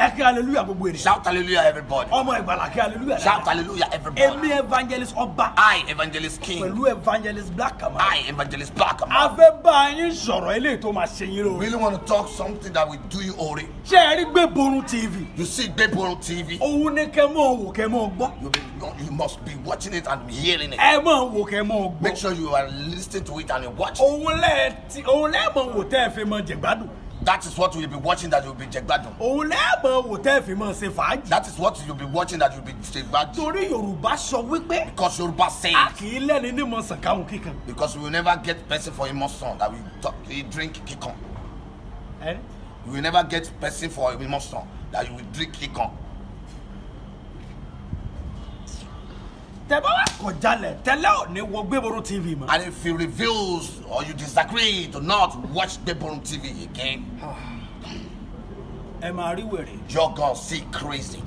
ẹ kí hallelujah gbogbo èrè. Shout hallelujah, everybody. ọmọ ìgbàlà kí hallelujah. Shout hallelujah, everybody. èmi evangelist ọba I, Evangelist King. pẹ̀lú evangelist black kama. I, Evangelist Black. a fẹ́ bá yín sọ̀rọ̀ eléyìí tó máa ṣe yín lórí. really want to talk something that will do you ori. ṣé ẹ rí gbé borun tv. You see Gbeboro TV. òun ní kẹ́ mọ̀ wò kẹ́ mọ̀ gbọ́. You, be, you must be watching it and hearing it. ẹ mọ̀ wò kẹ́ mọ̀ Make gbọ́. sure you are listening to it and you watch it. òun lẹ́ẹ̀ tí òun lẹ́ẹ̀ mọ̀ wò tẹ́ ẹ fi mọ̀ jẹ̀gbádùn. That is what you'll be watching that you'll be jegbadun. òun lẹ́ẹ̀ mọ̀ wò tẹ́ fi mọ̀ ṣe fàájì. That is what you'll be watching that you'll be jegbadun. torí yorùbá sọ wípé Because Yoruba say a kì í lẹ́ni ní mọ̀ sàkáhùn kíkan. because we will never get person for emotion that will talk, he drink kikon. ẹ You will never get person for emotion that you will drink kikon. Tẹ bá wà kọjálẹ̀ tẹ́lẹ̀ ò ní wọ gbé borun tv mọ́. And if he reveals or you disagree, do not watch Gbeboro TV again. ẹ máa rí wèrè. You're gonna see crazy.